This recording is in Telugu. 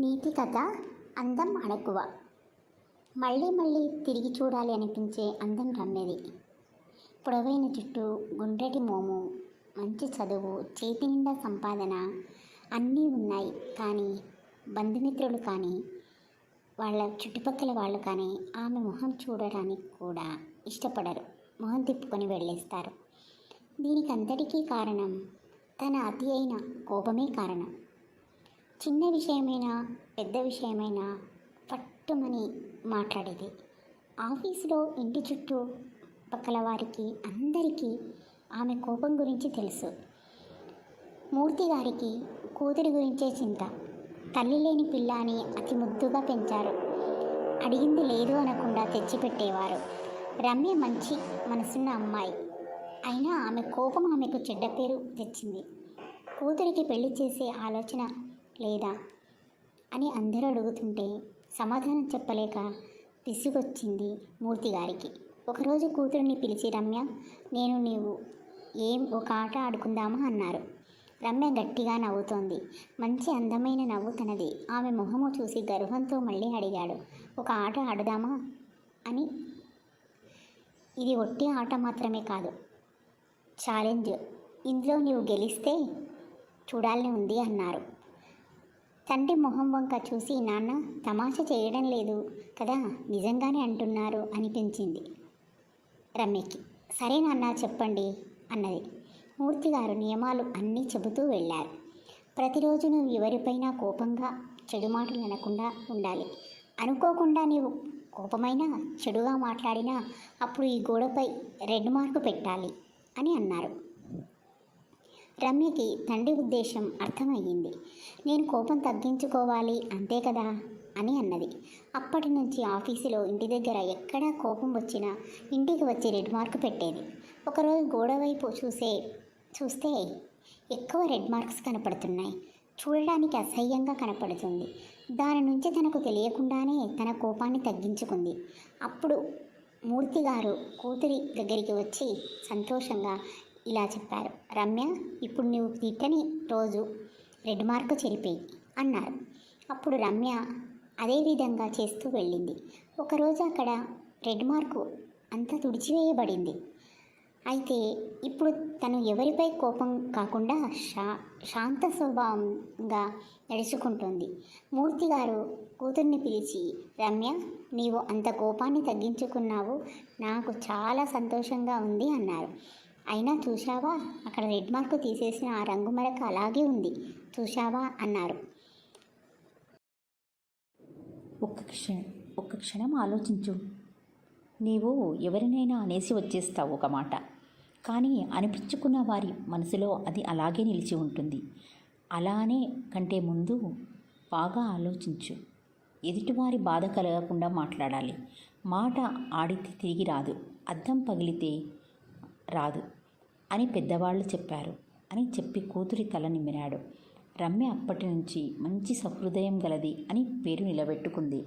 నీతి కథ అందం అణకువ మళ్ళీ మళ్ళీ తిరిగి చూడాలి అనిపించే అందం రమ్మేది. పొడవైన జుట్టు గుండ్రటి మోము మంచి చదువు చేతి నిండా సంపాదన అన్నీ ఉన్నాయి కానీ బంధుమిత్రులు కానీ వాళ్ళ చుట్టుపక్కల వాళ్ళు కానీ ఆమె మొహం చూడడానికి కూడా ఇష్టపడరు. మొహం తిప్పుకొని వెళ్ళేస్తారు. దీనికి అంతటికీ కారణం తన అతి అయిన కోపమే కారణం. చిన్న విషయమైనా పెద్ద విషయమైనా పట్టుమని మాట్లాడేది. ఆఫీసులో ఇంటి చుట్టూ పక్కల వారికి అందరికీ ఆమె కోపం గురించి తెలుసు. మూర్తి గారికి కూతురి గురించే చింత. తల్లి లేని పిల్ల అని అతి ముద్దుగా పెంచారు. అడిగింది లేదు అనకుండా తెచ్చిపెట్టేవారు. రమ్య మంచి మనసున్న అమ్మాయి. అయినా ఆమె కోపం ఆమెకు చెడ్డ పేరు తెచ్చింది. కూతురికి పెళ్ళి చేసే ఆలోచన లేదా? అని అందరూ అడుగుతుంటే సమాధానం చెప్పలేక విసుగొచ్చింది మూర్తి గారికి. ఒకరోజు కూతురిని పిలిచి రమ్య నేను నీవు ఏం ఒక ఆట ఆడుకుందామా? అన్నారు. రమ్య గట్టిగా నవ్వుతోంది. మంచి అందమైన నవ్వు తనది. ఆమె మొహము చూసి గర్వంతో మళ్ళీ అడిగాడు ఒక ఆట ఆడుదామా? అని. ఇది ఒట్టి ఆట మాత్రమే కాదు. ఛాలెంజ్ ఇందులో నీవు గెలిస్తే చూడాలని ఉంది అన్నారు. తండ్రి మొహం వంక చూసి నాన్న తమాషా చేయడం లేదు కదా నిజంగానే అంటున్నారు అనిపించింది రమ్యకి సరే నాన్న చెప్పండి అన్నది. మూర్తి గారు నియమాలు అన్నీ చెబుతూ వెళ్ళారు. ప్రతిరోజు నువ్వు ఎవరిపైనా కోపంగా చెడు మాటలు అనకుండా ఉండాలి. అనుకోకుండా నీవు కోపమైనా చెడుగా మాట్లాడినా అప్పుడు ఈ గోడపై రెడ్ మార్కు పెట్టాలి అని అన్నారు. రమ్యకి తండ్రి ఉద్దేశం అర్థమయ్యింది. నేను కోపం తగ్గించుకోవాలి అంతే కదా? అని అన్నది. అప్పటి నుంచి ఆఫీసులో ఇంటి దగ్గర ఎక్కడా కోపం వచ్చినా ఇంటికి వచ్చి రెడ్ మార్క్ పెట్టేది. ఒకరోజు గోడ వైపు చూసే చూస్తే ఎక్కువ రెడ్ మార్క్స్ కనపడుతున్నాయి. చూడడానికి అసహ్యంగా కనపడుతుంది. దాని నుంచి తనకు తెలియకుండానే తన కోపాన్ని తగ్గించుకుంది. అప్పుడు మూర్తి గారు కూతురి దగ్గరికి వచ్చి సంతోషంగా ఇలా చెప్పారు. రమ్య ఇప్పుడు నువ్వు తిట్టని రోజు రెడ్ మార్క్ చెరిపేయి అన్నారు. అప్పుడు రమ్య అదేవిధంగా చేస్తూ వెళ్ళింది. ఒకరోజు అక్కడ రెడ్ మార్కు అంతా తుడిచివేయబడింది. అయితే ఇప్పుడు తను ఎవరిపై కోపం కాకుండా శా శాంత స్వభావంగా నడుచుకుంటుంది. మూర్తి గారు కూతుర్ని పిలిచి రమ్య నీవు అంత కోపాన్ని తగ్గించుకున్నావు. నాకు చాలా సంతోషంగా ఉంది అన్నారు. అయినా చూశావా? అక్కడ రెడ్ మార్క్ తీసేసిన ఆ రంగు మరక అలాగే ఉంది. చూశావా? అన్నారు. ఒక్క క్షణం ఒక్క క్షణం ఆలోచించు. నీవు ఎవరినైనా అనేసి వచ్చేస్తావు ఒక మాట. కానీ అనిపించుకున్న వారి మనసులో అది అలాగే నిలిచి ఉంటుంది. అలానే కంటే ముందు బాగా ఆలోచించు. ఎదుటివారి బాధ కలగకుండా మాట్లాడాలి. మాట ఆడితే తిరిగి రాదు. అద్దం పగిలితే రాదు అని పెద్దవాళ్ళు చెప్పారు అని చెప్పి కూతురి తల నిమ్మినాడు. రమ్య అప్పటి నుంచి మంచి సహృదయం గలది అని పేరు నిలబెట్టుకుంది.